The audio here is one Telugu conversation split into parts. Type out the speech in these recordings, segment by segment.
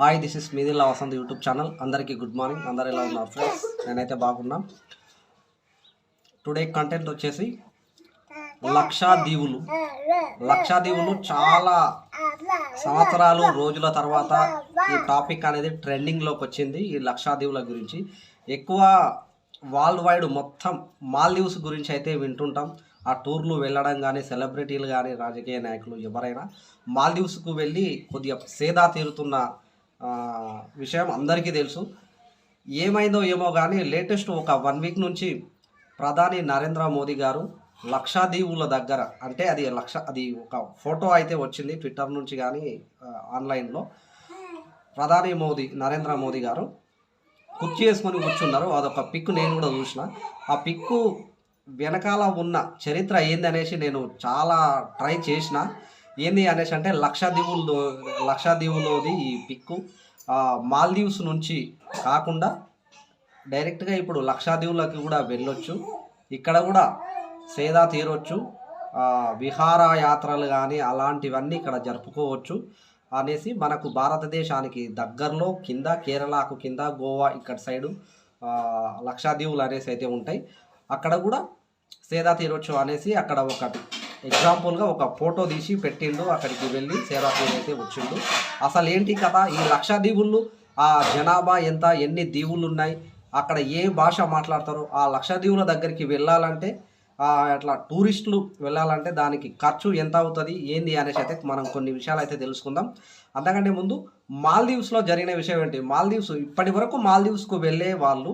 హాయ్ దిస్ ఇస్ మీదిల్లా వసంత్ యూట్యూబ్ ఛానల్ అందరికీ గుడ్ మార్నింగ్ అందరు ఎలా ఉన్నారు ఫ్రెండ్స్ నేనైతే బాగున్నా. టుడే కంటెంట్ వచ్చేసి లక్షా దీవులు. లక్షా దీవులు చాలా సంవత్సరాలు రోజుల తర్వాత ఈ టాపిక్ అనేది ట్రెండింగ్లోకి వచ్చింది ఈ లక్షా దీవుల గురించి. ఎక్కువ వరల్డ్ వైడ్ మొత్తం మాల్దీవ్స్ గురించి అయితే వింటుంటాం. ఆ టూర్లు వెళ్ళడం కానీ సెలబ్రిటీలు కానీ రాజకీయ నాయకులు ఎవరైనా మాల్దీవ్స్కు వెళ్ళి కొద్దిగా సేదా తీరుతున్న విషయం అందరికీ తెలుసు. ఏమైందో ఏమో కానీ లేటెస్ట్ ఒక వన్ వీక్ నుంచి ప్రధాని నరేంద్ర మోదీ గారు లక్షాదీవుల దగ్గర అంటే అది లక్ష అది ఒక ఫోటో అయితే వచ్చింది ట్విట్టర్ నుంచి కానీ ఆన్లైన్లో ప్రధాని మోదీ నరేంద్ర మోదీ గారు కుర్చీ వేసుకొని కూర్చున్నారు. అదొక పిక్ నేను కూడా చూసిన. ఆ పిక్కు వెనకాల ఉన్న చరిత్ర ఏందనేసి నేను చాలా ట్రై చేసిన. ఏంది అనేసి అంటే లక్షాదీవులు లక్షాదీవులోది ఈ పిక్కు. మాల్దీవ్స్ నుంచి కాకుండా డైరెక్ట్గా ఇప్పుడు లక్షాదీవులకి కూడా వెళ్ళొచ్చు. ఇక్కడ కూడా సేదా తీరొచ్చు. విహారయాత్రలు కానీ అలాంటివన్నీ ఇక్కడ జరుపుకోవచ్చు అనేసి మనకు భారతదేశానికి దగ్గరలో కింద కేరళకు కింద గోవా ఇక్కడ సైడు లక్షాదీవులు అనేసి అయితే ఉంటాయి. అక్కడ కూడా సేదా తీరొచ్చు అనేసి అక్కడ ఒకటి ఎగ్జాంపుల్గా ఒక ఫోటో తీసి పెట్టిండు అక్కడికి వెళ్ళి సేరాపూర్ అయితే వచ్చిండు. అసలు ఏంటి కదా ఈ లక్షద్వీపులు ఆ జనాభా ఎంత ఎన్ని దీవులు ఉన్నాయి అక్కడ ఏ భాష మాట్లాడతారో? ఆ లక్షద్వీపుల దగ్గరికి వెళ్ళాలంటే అట్లా టూరిస్టులు వెళ్ళాలంటే దానికి ఖర్చు ఎంత అవుతుంది ఏంది అనేసి అయితే మనం కొన్ని విషయాలు అయితే తెలుసుకుందాం. అంతకంటే ముందు మాల్దీవ్స్లో జరిగిన విషయం ఏంటి? మాల్దీవ్స్ ఇప్పటి వరకు మాల్దీవ్స్కు వెళ్ళే వాళ్ళు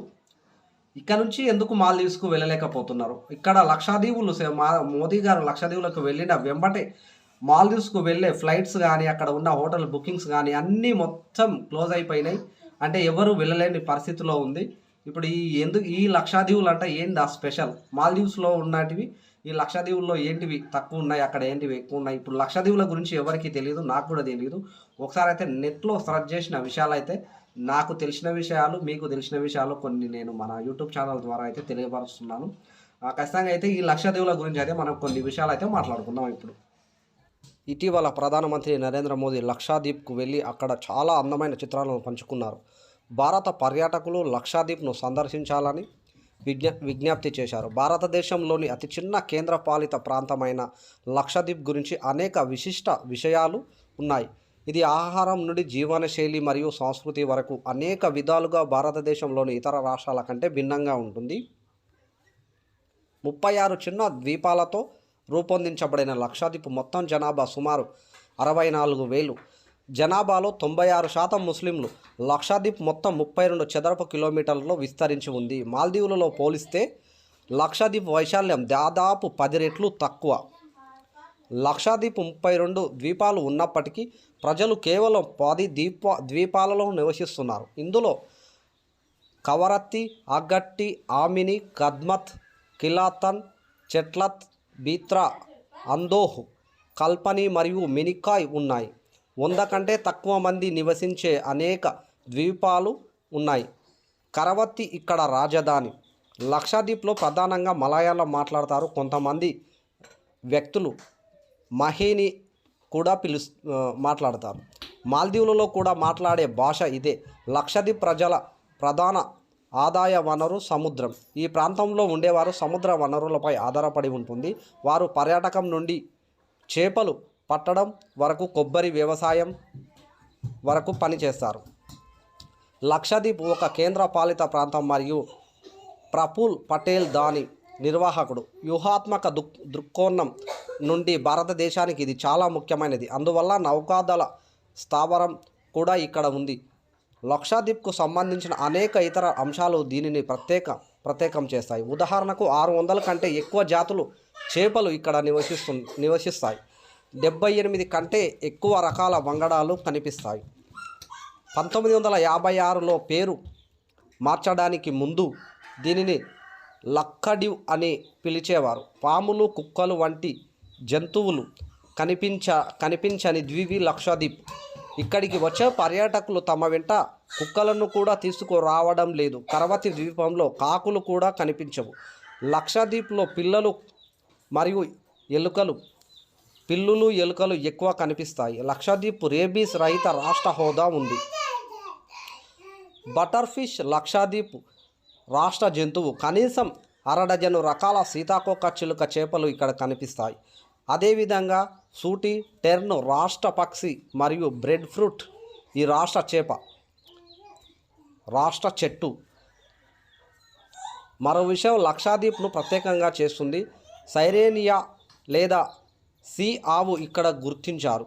ఇక్కడ నుంచి ఎందుకు మాల్దీవ్స్కు వెళ్ళలేకపోతున్నారు? ఇక్కడ లక్షాదీవులు సే- మా మోదీ గారు లక్షాదీవులకు వెళ్ళిన వెంబటే మాల్దీవ్స్కు వెళ్ళే ఫ్లైట్స్ కానీ అక్కడ ఉన్న హోటల్ బుకింగ్స్ కానీ అన్నీ మొత్తం క్లోజ్ అయిపోయినాయి. అంటే ఎవరు వెళ్ళలేని పరిస్థితిలో ఉంది. ఇప్పుడు ఈ ఎందుకు ఈ లక్షాదీవులు అంటే ఏంది ఆ స్పెషల్? మాల్దీవ్స్లో ఉన్నటివి ఈ లక్షాదీవుల్లో ఏంటివి తక్కువ ఉన్నాయి అక్కడ ఏంటివి ఎక్కువ ఉన్నాయి? ఇప్పుడు లక్షాదీవుల గురించి ఎవరికి తెలియదు నాకు కూడా తెలియదు ఒకసారి అయితే నెట్లో సెర్చ్ చేసిన విషయాలు అయితే నాకు తెలిసిన విషయాలు మీకు తెలిసిన విషయాలు కొన్ని నేను మన యూట్యూబ్ ఛానల్ ద్వారా అయితే తెలియపరుస్తున్నాను. ఖచ్చితంగా అయితే ఈ లక్షదేవుల గురించి అయితే మనం కొన్ని విషయాలు అయితే మాట్లాడుకుందాం ఇప్పుడు. ఇటీవల ప్రధానమంత్రి నరేంద్ర మోదీ లక్షాద్వీప్కు వెళ్ళి అక్కడ చాలా అందమైన చిత్రాలను పంచుకున్నారు. భారత పర్యాటకులు లక్షాద్వీప్ను సందర్శించాలని విజ్ఞ విజ్ఞప్తి చేశారు. భారతదేశంలోని అతి చిన్న కేంద్రపాలిత ప్రాంతమైన లక్షద్వీప్ గురించి అనేక విశిష్ట విషయాలు ఉన్నాయి. ఇది ఆహారం నుండి జీవనశైలి మరియు సంస్కృతి వరకు అనేక విధాలుగా భారతదేశంలోని ఇతర రాష్ట్రాల కంటే భిన్నంగా ఉంటుంది. ముప్పై ఆరు చిన్న ద్వీపాలతో రూపొందించబడిన లక్షద్వీప్ మొత్తం జనాభా సుమారు అరవై నాలుగు వేలు. జనాభాలో తొంభై ఆరు శాతం ముస్లింలు. లక్షాదీప్ మొత్తం ముప్పై రెండు చదరపు కిలోమీటర్లలో విస్తరించి ఉంది. మాల్దీవులలో పోలిస్తే లక్షద్వీప్ వైశాల్యం దాదాపు పది రెట్లు తక్కువ. లక్షాద్వీప్ ముప్పై రెండు ద్వీపాలు ఉన్నప్పటికీ ప్రజలు కేవలం పది ద్వీప ద్వీపాలలో నివసిస్తున్నారు. ఇందులో కవరత్తి అగట్టి ఆమిని కద్మత్ కిలాతన్ చెట్లత్ బీత్రా అందోహ్ కల్పని మరియు మినికాయ్ ఉన్నాయి. వంద కంటే తక్కువ మంది నివసించే అనేక ద్వీపాలు ఉన్నాయి. కరవత్తి ఇక్కడ రాజధాని. లక్షాద్వీప్లో ప్రధానంగా మలయాళం మాట్లాడతారు కొంతమంది వ్యక్తులు. మహేని కూడా పిలు మాట్లాడతారు. మాల్దీవులలో కూడా మాట్లాడే భాష ఇదే. లక్షద్వీప్ ప్రజల ప్రధాన ఆదాయ వనరు సముద్రం. ఈ ప్రాంతంలో ఉండేవారు సముద్ర వనరులపై ఆధారపడి ఉంటుంది. వారు పర్యాటకం నుండి చేపలు పట్టడం వరకు కొబ్బరి వ్యవసాయం వరకు పనిచేస్తారు. లక్షద్వీప్ ఒక కేంద్రపాలిత ప్రాంతం మరియు ప్రఫుల్ పటేల్ దాని నిర్వాహకుడు. వ్యూహాత్మక దృక్ దృక్కోణం నుండి భారతదేశానికి ఇది చాలా ముఖ్యమైనది. అందువల్ల నౌకాదళ స్థావరం కూడా ఇక్కడ ఉంది. లక్షద్వీప్కు సంబంధించిన అనేక ఇతర అంశాలు దీనిని ప్రత్యేక ప్రత్యేకం చేస్తాయి. ఉదాహరణకు ఆరు వందల కంటే ఎక్కువ జాతులు చేపలు ఇక్కడ నివసిస్తు నివసిస్తాయి. డెబ్బై ఎనిమిది కంటే ఎక్కువ రకాల వంగడాలు కనిపిస్తాయి. పంతొమ్మిది వందల యాభై ఆరులో పేరు మార్చడానికి ముందు దీనిని లక్కడివ్ అని పిలిచేవారు. పాములు కుక్కలు వంటి జంతువులు కనిపించ కనిపించని ద్వీవి లక్షద్వీప్. ఇక్కడికి వచ్చే పర్యాటకులు తమ వెంట కుక్కలను కూడా తీసుకురావడం లేదు. కరవతి ద్వీపంలో కాకులు కూడా కనిపించవు. లక్షద్వీప్లో పిల్లలు మరియు ఎలుకలు పిల్లులు ఎలుకలు ఎక్కువ కనిపిస్తాయి. లక్షద్వీప్ రేబీస్ రహిత రాష్ట్ర హోదా ఉంది. బటర్ఫిష్ లక్షద్వీప్ రాష్ట్ర జంతువు కనీసం అరడజను రకాల సీతాకోక చిలుక చేపలు ఇక్కడ కనిపిస్తాయి. అదేవిధంగా సూటి టెర్న్ రాష్ట్ర పక్షి మరియు బ్రెడ్ ఫ్రూట్ ఈ రాష్ట్ర చేప రాష్ట్ర చెట్టు. మరో విషయం లక్షాదీప్ను ప్రత్యేకంగా చేస్తుంది. సైరేనియా లేదా సి ఆవు ఇక్కడ గుర్తించారు.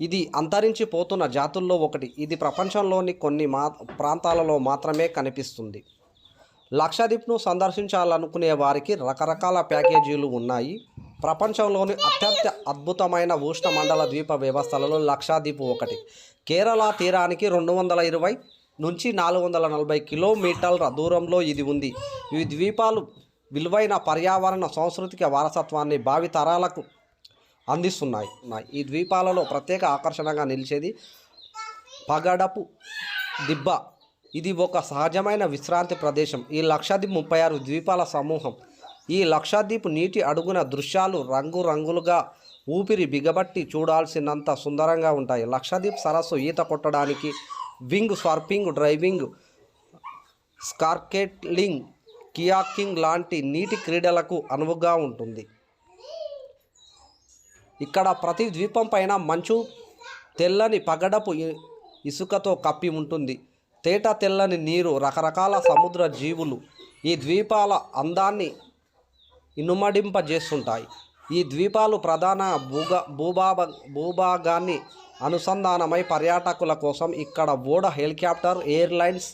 ఇది అంతరించిపోతున్న జాతుల్లో ఒకటి. ఇది ప్రపంచంలోని కొన్ని మా ప్రాంతాలలో మాత్రమే కనిపిస్తుంది. లక్షద్వీప్ను సందర్శించాలనుకునే వారికి రకరకాల ప్యాకేజీలు ఉన్నాయి. ప్రపంచంలోని అత్యంత అద్భుతమైన ఉష్ణమండల ద్వీప వ్యవస్థలలో లక్షద్వీప్ ఒకటి. కేరళ తీరానికి రెండు వందల ఇరవై నుంచి నాలుగు వందల నలభై కిలోమీటర్ల దూరంలో ఇది ఉంది. ఈ ద్వీపాలు విలువైన పర్యావరణ సాంస్కృతిక వారసత్వాన్ని భావితరాలకు అందిస్తున్నాయి. ఈ ద్వీపాలలో ప్రత్యేక ఆకర్షణగా నిలిచేది పగడపు దిబ్బ. ఇది ఒక సహజమైన విశ్రాంతి ప్రదేశం. ఈ లక్షాద్వీప్ ముప్పై ఆరు ద్వీపాల సమూహం. ఈ లక్షాద్వీప్ నీటి అడుగున దృశ్యాలు రంగురంగులుగా ఊపిరి బిగబట్టి చూడాల్సినంత సుందరంగా ఉంటాయి. లక్షద్వీప్ సరస్సు ఈత కొట్టడానికి వింగ్ స్వర్పింగ్ డ్రైవింగ్ స్కార్కెట్లింగ్ కియాకింగ్ లాంటి నీటి క్రీడలకు అనువుగా ఉంటుంది. ఇక్కడ ప్రతి ద్వీపం పైన మంచు తెల్లని పగడపు ఇసుకతో కప్పి ఉంటుంది. తేట తెల్లని నీరు రకరకాల సముద్ర జీవులు ఈ ద్వీపాల అందాన్ని ఇనుమడింపజేస్తుంటాయి. ఈ ద్వీపాలు ప్రధాన భూగా భూభాగ భూభాగాన్ని అనుసంధానమై పర్యాటకుల కోసం ఇక్కడ ఓడ హెలికాప్టర్ ఎయిర్లైన్స్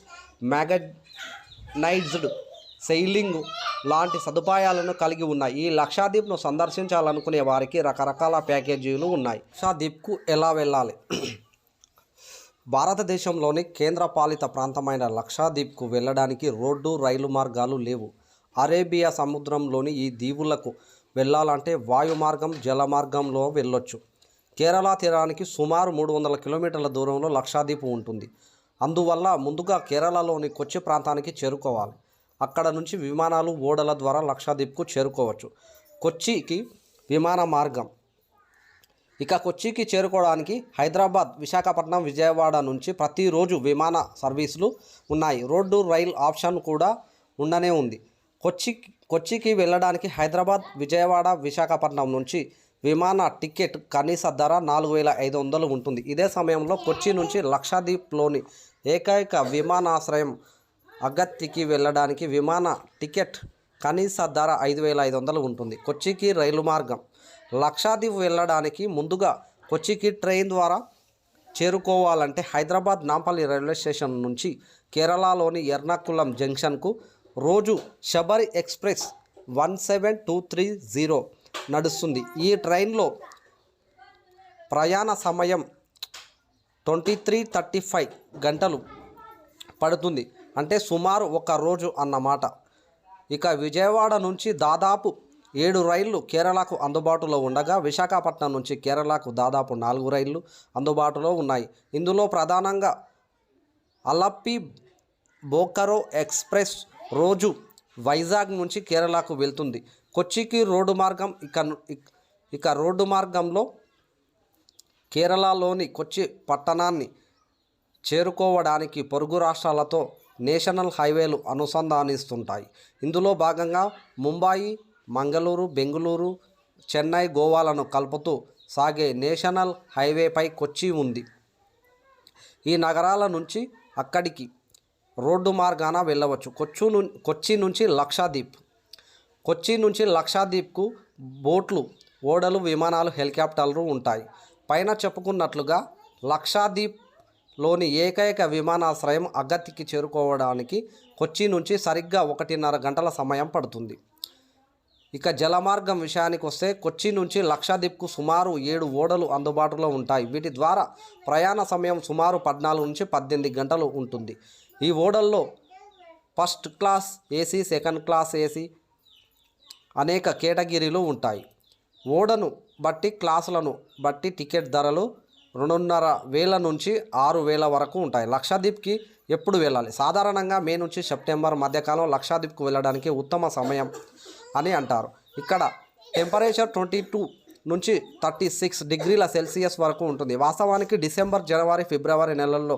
మ్యాగనైజ్డ్ సెయిలింగ్ లాంటి సదుపాయాలను కలిగి ఉన్నాయి. ఈ లక్షాద్వీప్ను సందర్శించాలనుకునే వారికి రకరకాల ప్యాకేజీలు ఉన్నాయి. లక్షాద్వీప్కు ఎలా వెళ్ళాలి? భారతదేశంలోని కేంద్రపాలిత ప్రాంతమైన లక్షాద్వీప్కు వెళ్ళడానికి రోడ్డు రైలు మార్గాలు లేవు. అరేబియా సముద్రంలోని ఈ దీవులకు వెళ్ళాలంటే వాయు మార్గం జల మార్గంలో వెళ్ళొచ్చు. కేరళ తీరానికి సుమారు మూడు వందల కిలోమీటర్ల దూరంలో లక్షాద్వీప్ ఉంటుంది. అందువల్ల ముందుగా కేరళలోని కొచ్చి ప్రాంతానికి చేరుకోవాలి. అక్కడ నుంచి విమానాలు ఓడల ద్వారా లక్షాద్వీప్కు చేరుకోవచ్చు. కొచ్చికి విమాన మార్గం ఇక కొచ్చికి చేరుకోవడానికి హైదరాబాద్ విశాఖపట్నం విజయవాడ నుంచి ప్రతిరోజు విమాన సర్వీసులు ఉన్నాయి. రోడ్డు రైల్ ఆప్షన్ కూడా ఉండనే ఉంది. కొచ్చి కొచ్చికి వెళ్ళడానికి హైదరాబాద్ విజయవాడ విశాఖపట్నం నుంచి విమాన టికెట్ కనీస ధర నాలుగు వేల ఐదు వందలు ఉంటుంది. ఇదే సమయంలో కొచ్చి నుంచి లక్షద్వీప్లోని ఏకైక విమానాశ్రయం అగత్తికి వెళ్ళడానికి విమాన టికెట్ కనీస ధర ఐదు వేల ఐదు వందలు ఉంటుంది. కొచ్చికి రైలు మార్గం లక్షాద్వీప్ వెళ్ళడానికి ముందుగా కొచ్చికి ట్రైన్ ద్వారా చేరుకోవాలంటే హైదరాబాద్ నాంపల్లి రైల్వే స్టేషన్ నుంచి కేరళలోని ఎర్నాకుళం జంక్షన్కు రోజు Sabari express one seven two three zero నడుస్తుంది. ఈ ట్రైన్లో ప్రయాణ సమయం ట్వంటీ త్రీ థర్టీ ఫైవ్ గంటలు పడుతుంది. అంటే సుమారు ఒక రోజు అన్నమాట. ఇక విజయవాడ నుంచి దాదాపు ఏడు రైళ్ళు కేరళకు అందుబాటులో ఉండగా విశాఖపట్నం నుంచి కేరళకు దాదాపు నాలుగు రైళ్ళు అందుబాటులో ఉన్నాయి. ఇందులో ప్రధానంగా అలప్పి బోకరో ఎక్స్ప్రెస్ రోజు వైజాగ్ నుంచి కేరళకు వెళ్తుంది. కొచ్చికి రోడ్డు మార్గం ఇక ఇక రోడ్డు మార్గంలో కేరళలోని కొచ్చి పట్టణాన్ని చేరుకోవడానికి పొరుగు రాష్ట్రాలతో నేషనల్ హైవేలు అనుసంధానిస్తుంటాయి. ఇందులో భాగంగా ముంబాయి మంగళూరు బెంగళూరు చెన్నై గోవాలను కలుపుతూ సాగే నేషనల్ హైవేపై కొచ్చి ఉంది. ఈ నగరాల నుంచి అక్కడికి రోడ్డు మార్గాన వెళ్ళవచ్చు. కొచ్చు ను కొచ్చి నుంచి లక్షాద్వీప్ కొచ్చి నుంచి లక్షాద్వీప్కు బోట్లు ఓడలు విమానాలు హెలికాప్టర్లు ఉంటాయి. పైన చెప్పుకున్నట్లుగా లక్షాద్వీప్లోని ఏకైక విమానాశ్రయం అగత్తికి చేరుకోవడానికి కొచ్చి నుంచి సరిగ్గా ఒకటిన్నర గంటల సమయం పడుతుంది. ఇక జలమార్గం విషయానికి వస్తే కొచ్చి నుంచి లక్షద్వీప్కు సుమారు ఏడు ఓడలు అందుబాటులో ఉంటాయి. వీటి ద్వారా ప్రయాణ సమయం సుమారు పద్నాలుగు నుంచి పద్దెనిమిది గంటలు ఉంటుంది. ఈ ఓడల్లో first class AC second class AC అనేక కేటగిరీలు ఉంటాయి. ఓడను బట్టి క్లాసులను బట్టి టికెట్ ధరలు రెండున్నర వేల నుంచి ఆరు వేల వరకు ఉంటాయి. లక్షద్వీప్కి ఎప్పుడు వెళ్ళాలి? సాధారణంగా మే నుంచి సెప్టెంబర్ మధ్యకాలం లక్షద్వీప్కు వెళ్ళడానికి ఉత్తమ సమయం అని అంటారు. ఇక్కడ టెంపరేచర్ ట్వంటీ టూ నుంచి థర్టీ సిక్స్ డిగ్రీల సెల్సియస్ వరకు ఉంటుంది. వాస్తవానికి డిసెంబర్ జనవరి ఫిబ్రవరి నెలల్లో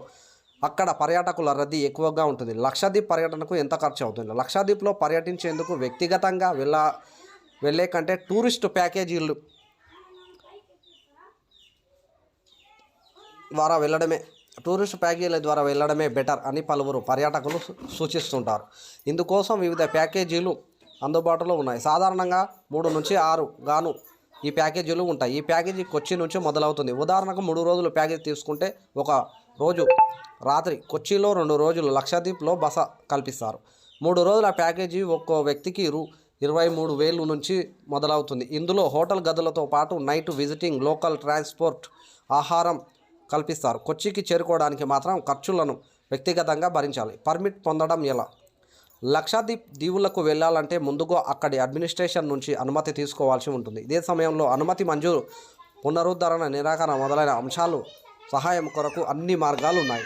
అక్కడ పర్యాటకుల రద్దీ ఎక్కువగా ఉంటుంది. లక్షద్వీప్ పర్యటనకు ఎంత ఖర్చు అవుతుంది? లక్షద్వీప్లో పర్యటించేందుకు వ్యక్తిగతంగా వెళ్ళ వెళ్ళే కంటే టూరిస్ట్ ప్యాకేజీలు ద్వారా వెళ్ళడమే టూరిస్ట్ ప్యాకేజీల ద్వారా వెళ్ళడమే బెటర్ అని పలువురు పర్యాటకులు సూచిస్తుంటారు. ఇందుకోసం వివిధ ప్యాకేజీలు అందుబాటులో ఉన్నాయి. సాధారణంగా మూడు నుంచి ఆరు గాను ఈ ప్యాకేజీలు ఉంటాయి. ఈ ప్యాకేజీ కొచ్చి నుంచి మొదలవుతుంది. ఉదాహరణకు మూడు రోజులు ప్యాకేజ్ తీసుకుంటే ఒక రోజు రాత్రి కొచ్చిలో రెండు రోజులు లక్షద్వీప్లో బస కల్పిస్తారు. మూడు రోజుల ప్యాకేజీ ఒక్కో వ్యక్తికి రూ ఇరవై మూడు వేలు నుంచి మొదలవుతుంది. ఇందులో హోటల్ గదులతో పాటు నైట్ విజిటింగ్ లోకల్ ట్రాన్స్పోర్ట్ ఆహారం కల్పిస్తారు. కొచ్చికి చేరుకోవడానికి మాత్రం ఖర్చులను వ్యక్తిగతంగా భరించాలి. పర్మిట్ పొందడం ఎలా? లక్షాదీప్ దీవులకు వెళ్ళాలంటే ముందుగా అక్కడి అడ్మినిస్ట్రేషన్ నుంచి అనుమతి తీసుకోవాల్సి ఉంటుంది. ఇదే సమయంలో అనుమతి మంజూరు పునరుద్ధరణ నిరాకరణ మొదలైన అంశాలు సహాయం కొరకు అన్ని మార్గాలు ఉన్నాయి.